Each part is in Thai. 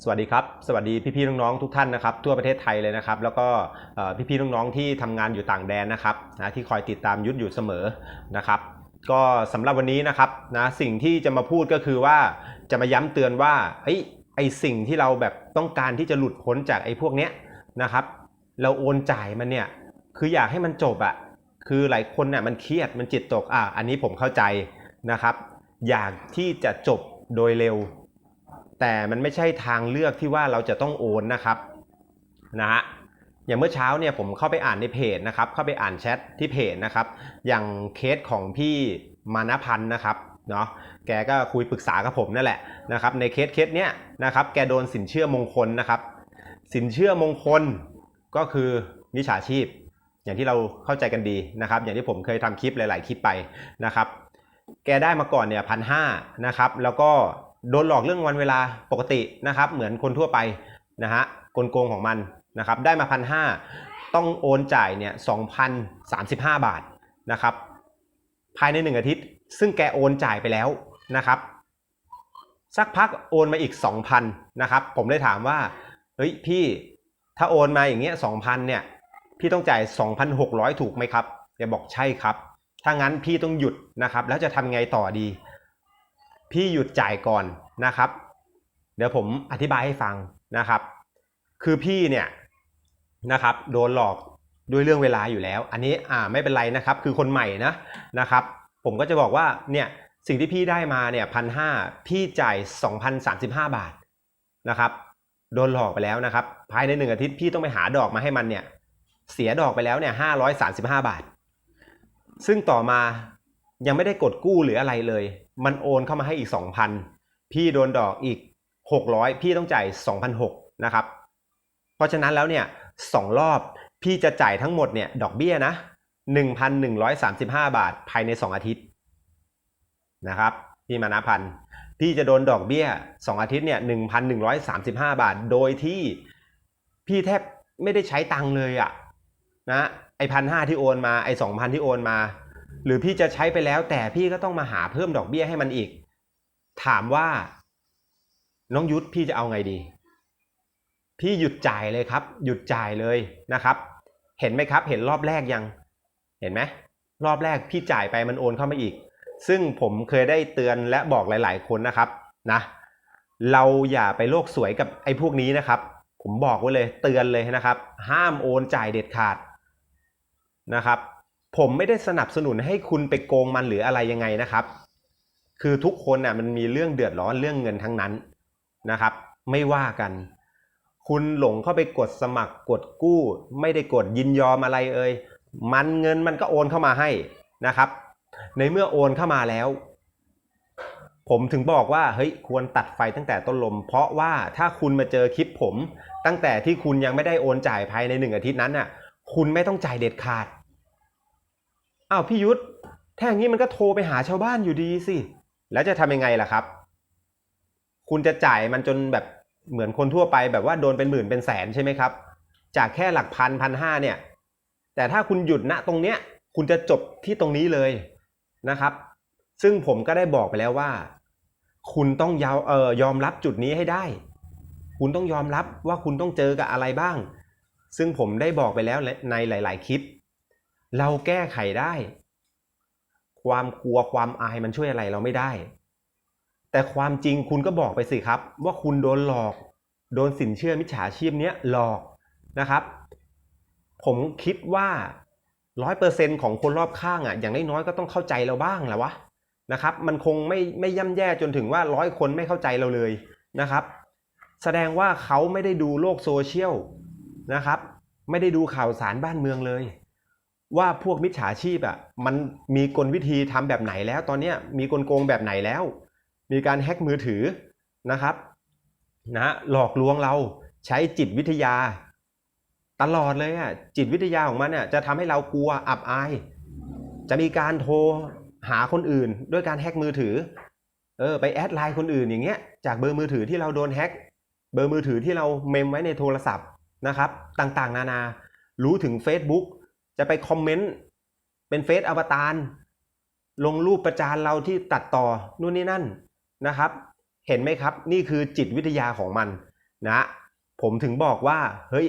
สวัสดีครับ สวัสดีพี่ๆน้องๆทุกท่านนะครับทั่วประเทศไทยเลยนะครับ แล้วก็เอ่พี่ๆน้องๆที่ทำงานอยู่ต่างแดนนะครับนะที่คอยติดตามยุทธอยู่เสมอนะครับ ก็สำหรับวันนี้นะครับนะสิ่งที่จะมาพูดก็คือว่าจะมาย้ำเตือนว่าเฮ้ไอสิ่งที่เราแบบต้องการที่จะหลุดพ้นจากไอ้พวกเนี้ยนะครับ เราโอนจ่ายมันเนี่ยคืออยากให้มันจบอะคือหลายคนเนี่ยมันเครียดมันจิตตกอะอันนี้ผมเข้าใจนะครับ อยากที่จะจบโดยเร็ว แต่มันไม่ใช่ทางเลือกที่ว่าเราจะต้องโอนนะครับนะฮะอย่างเมื่อเช้าเนี่ยผมเข้าไปอ่านในเพจนะครับ เข้าไปอ่านแชทที่เพจนะครับ อย่างเคสของพี่มานพันธ์นะครับเนาะแกก็คุยปรึกษากับผมนั่นแหละนะครับในเคสเคสเนี้ยนะครับแกโดนสินเชื่อมงคลนะครับ สินเชื่อมงคลก็คือมิจฉาชีพ อย่างที่เราเข้าใจกันดีนะครับ อย่างที่ผมเคยทำคลิปหลาย ๆ คลิปไปนะครับ แกได้มาก่อนเนี่ยพันห้านะครับ แล้วก็ โดนหลอกเรื่องวันเวลาปกตินะครับ เหมือนคนทั่วไปนะฮะกลโกงของมันนะครับ ได้มาพันห้าต้องโอนจ่ายเนี่ยสองพันสามสิบห้าบาทนะครับ ภายในหนึ่งอาทิตย์ ซึ่งแกโอนจ่ายไปแล้วนะครับ สักพักโอนมาอีก2,000นนะครับ ผมเลยถามว่าเฮ้ยพี่ถ้าโอนมาอย่างเงี้ย2,000เนี่ย พี่ต้องจ่าย 2,600 ถูกไหมครับแกบอกใช่ครับ ถ้างั้นพี่ต้องหยุดนะครับ แล้วจะทำไงต่อดี พี่หยุดจ่ายก่อนนะครับ เดี๋ยวผมอธิบายให้ฟังนะครับ คือพี่เนี่ยนะครับโดนหลอกด้วยเรื่องเวลาอยู่แล้ว อันนี้อ่าไม่เป็นไรนะครับ คือคนใหม่นะนะครับ ผมก็จะบอกว่าเนี่ยสิ่งที่พี่ได้มาเนี่ยพันห้าพี่จ่าย2,035 บาทนะครับโดนหลอกไปแล้วนะครับ ภายในหนึ่งอาทิตย์พี่ต้องไปหาดอกมาให้มันเนี่ยเสียดอกไปแล้วเนี่ย535บาท ซึ่งต่อมา ยังไม่ได้กดกู้หรืออะไรเลย มันโอนเข้ามาให้อีก 2,000 พี่โดนดอกอีก 600 พี่ต้องจ่าย2,006นะครับ เพราะฉะนั้นแล้วเนี่ยสองรอบพี่จะจ่ายทั้งหมดเนี่ยดอกเบี้ยนะ 1,135 บาทภายใน 2 อาทิตย์นะครับพี่มานะพันพี่จะโดนดอกเบี้ย 2 อาทิตย์เนี่ย1,135บาท โดยที่พี่แทบไม่ได้ใช้ตังค์เลยอะนะไอพันห้าที่โอนมาไอสองพันที่โอนมา หรือพี่จะใช้ไปแล้ว แต่พี่ก็ต้องมาหาเพิ่มดอกเบี้ยให้มันอีก ถามว่า น้องยุทธพี่จะเอาไงดี พี่หยุดจ่ายเลยครับ หยุดจ่ายเลยนะครับ เห็นไหมครับ เห็นรอบแรกยัง เห็นไหมรอบแรกพี่จ่ายไปมันโอนเข้ามาอีก ซึ่งผมเคยได้เตือนและบอกหลาย ๆ คนนะครับนะ เราอย่าไปโลกสวยกับไอ้พวกนี้นะครับ ผมบอกไว้เลยเตือนเลยนะครับ ห้ามโอนจ่ายเด็ดขาดนะครับ ผมไม่ได้สนับสนุนให้คุณไปโกงมันหรืออะไรยังไงนะครับ คือทุกคนน่ะมันมีเรื่องเดือดร้อนเรื่องเงินทั้งนั้นนะครับ ไม่ว่ากัน คุณหลงเข้าไปกดสมัครกดกู้ ไม่ได้กดยินยอมอะไรเอ่ยมันเงินมันก็โอนเข้ามาให้นะครับ ในเมื่อโอนเข้ามาแล้ว ผมถึงบอกว่าเฮ้ยควรตัดไฟตั้งแต่ต้นลม เพราะว่าถ้าคุณมาเจอคลิปผม ตั้งแต่ที่คุณยังไม่ได้โอนจ่ายภายในหนึ่งอาทิตย์นั้นน่ะ คุณไม่ต้องจ่ายเด็ดขาด อ้าวพี่ยุทธถ้าอย่างนี้มันก็โทรไปหาชาวบ้านอยู่ดีสิ แล้วจะทำยังไงล่ะครับ คุณจะจ่ายมันจนแบบเหมือนคนทั่วไปแบบว่าโดนเป็นหมื่นเป็นแสนใช่ไหมครับ จากแค่หลักพันพันห้าเนี่ย แต่ถ้าคุณหยุดณตรงเนี้ย คุณจะจบที่ตรงนี้เลยนะครับ ซึ่งผมก็ได้บอกไปแล้วว่า คุณต้องยาวเออยอมรับจุดนี้ให้ได้ คุณต้องยอมรับว่าคุณต้องเจอกับอะไรบ้าง ซึ่งผมได้บอกไปแล้วในหลาย ๆ คลิป เราแก้ไขได้ ความกลัวความอายมันช่วยอะไรเราไม่ได้ แต่ความจริงคุณก็บอกไปสิครับ ว่าคุณโดนหลอก โดนสินเชื่อมิจฉาชีพเนี้ยหลอกนะครับ ผมคิดว่าร้อยเปอร์เซ็นของคนรอบข้างอะอย่างน้อยๆก็ต้องเข้าใจเราบ้างแหละวะนะครับมันคงไม่ไม่ย่ำแย่จนถึงว่าร้อยคนไม่เข้าใจเราเลยนะครับ แสดงว่าเขาไม่ได้ดูโลกโซเชียลนะครับ ไม่ได้ดูข่าวสารบ้านเมืองเลย ว่าพวกมิจฉาชีพอะมันมีกลวิธีทำแบบไหนแล้ว ตอนเนี้มีกลโกงแบบไหนแล้ว มีการแฮ็กมือถือนะครับนะหลอกลวงเราใช้จิตวิทยา ตลอดเลยอะจิตวิทยาของมันเนี่ยจะทำให้เรากลัวอับอาย จะมีการโทรหาคนอื่น ด้วยการแฮ็กมือถือเออไปแอดไลน์คนอื่นอย่างเงี้ยจากเบอร์มือถือที่เราโดนแฮ็กเบอร์มือถือที่เราเมมไว้ในโทรศัพท์นะครับ ต่างๆ นานา รู้ถึง Facebook จะไปคอมเมนต์เป็นเฟซอวตารลงรูปประจานเราที่ตัดต่อนู่นนี่นั่นนะครับ เห็นไหมครับนี่คือจิตวิทยาของมันนะผมถึงบอกว่าเฮ้ย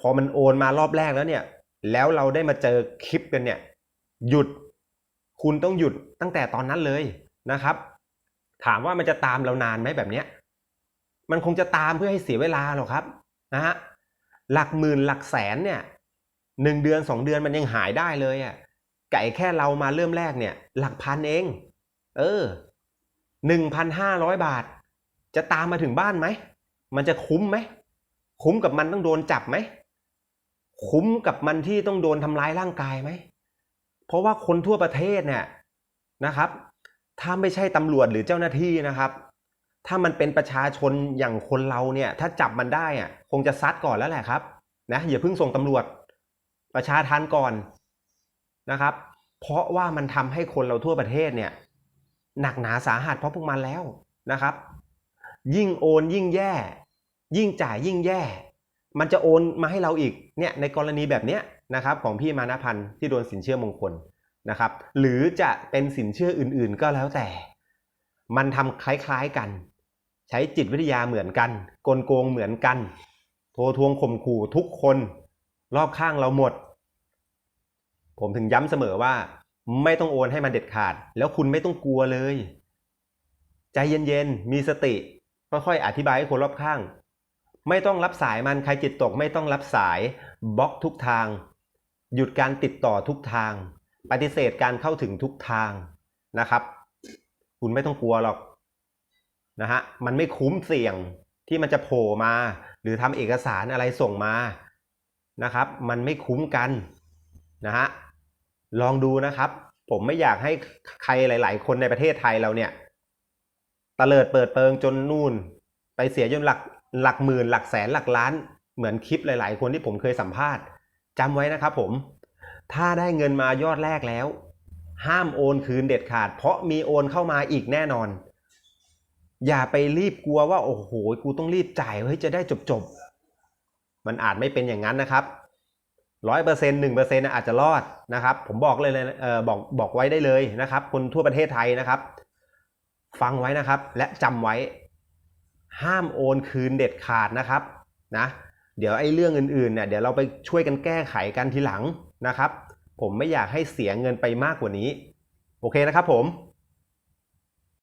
พอมันโอนมารอบแรกแล้วเนี่ย แล้วเราได้มาเจอคลิปกันเนี่ย หยุดคุณต้องหยุดตั้งแต่ตอนนั้นเลยนะครับ ถามว่ามันจะตามเรานานไหมแบบเนี้ยมันคงจะตามเพื่อให้เสียเวลาหรอกครับนะฮะหลักหมื่นหลักแสนเนี่ย หนึ่งเดือนสองเดือนมันยังหายได้เลยอะ่ะไก่แค่เรามาเริ่มแรกเนี่ย หลักพันเอง เออหนึ่งพันห้าร้อยบาท จะตามมาถึงบ้านไหม มันจะคุ้มไหม คุ้มกับมันต้องโดนจับไหม คุ้มกับมันที่ต้องโดนทำร้ายร่างกายไหม เพราะว่าคนทั่วประเทศเนี่ยนะครับ ถ้าไม่ใช่ตำรวจหรือเจ้าหน้าที่นะครับ ถ้ามันเป็นประชาชนอย่างคนเราเนี่ย ถ้าจับมันได้อะคงจะซัดก่อนแล้วแหละครับ นะอย่าเพิ่งส่งตำรวจ ประชาทันก่อนนะครับ เพราะว่ามันทำให้คนเราทั่วประเทศเนี่ยหนักหนาสาหัสเพราะพวกมันแล้วนะครับ ยิ่งโอนยิ่งแย่ ยิ่งจ่ายยิ่งแย่ มันจะโอนมาให้เราอีกเนี่ยในกรณีแบบเนี้ยนะครับของพี่มานะพันธ์ที่โดนสินเชื่อมงคลนะครับ หรือจะเป็นสินเชื่ออื่นๆก็แล้วแต่ มันทำคล้ายๆกัน ใช้จิตวิทยาเหมือนกัน กลโกงเหมือนกัน โทรทวงข่มขู่ทุกคน รอบข้างเราหมด ผมถึงย้ำเสมอว่า ไม่ต้องโอนให้มันเด็ดขาด แล้วคุณไม่ต้องกลัวเลย ใจเย็นๆ มีสติ ค่อยๆ อธิบายให้คนรอบข้าง ไม่ต้องรับสายมันใครจิตตก ไม่ต้องรับสายบล็อกทุกทาง หยุดการติดต่อทุกทาง ปฏิเสธการเข้าถึงทุกทางนะครับ คุณไม่ต้องกลัวหรอกนะฮะมันไม่คุ้มเสี่ยงที่มันจะโผล่มา หรือทำเอกสารอะไรส่งมา นะครับ มันไม่คุ้มกันนะฮะลองดูนะครับ ผมไม่อยากให้ใครหลาย ๆ คนในประเทศไทยเราเนี่ยตะเลิดเปิดเปิงจนนู่น ไปเสียจนหลักหลักหมื่น หลักแสนหลักล้าน เหมือนคลิปหลาย ๆ คนที่ผมเคยสัมภาษณ์จำไว้นะครับผม ถ้าได้เงินมายอดแรกแล้ว ห้ามโอนคืนเด็ดขาด เพราะมีโอนเข้ามาอีกแน่นอน อย่าไปรีบกลัวว่า โอ้โห กูต้องรีบจ่ายเฮ้ยจะได้จบจบ มันอาจไม่เป็นอย่างนั้นนะครับร้อยเปอร์เซ็นต์หนึ่งเปอร์เซ็นต์อาจจะรอดนะครับ ผมบอกเลยเลยเออบอกบอกไว้ได้เลยนะครับ คนทั่วประเทศไทยนะครับ ฟังไว้นะครับ และจำไว้ ห้ามโอนคืนเด็ดขาดนะครับนะเดี๋ยวไอ้เรื่องอื่นๆเนี่ยเดี๋ยวเราไปช่วยกันแก้ไขกันทีหลังนะครับ ผมไม่อยากให้เสียเงินไปมากกว่านี้ โอเคนะครับผม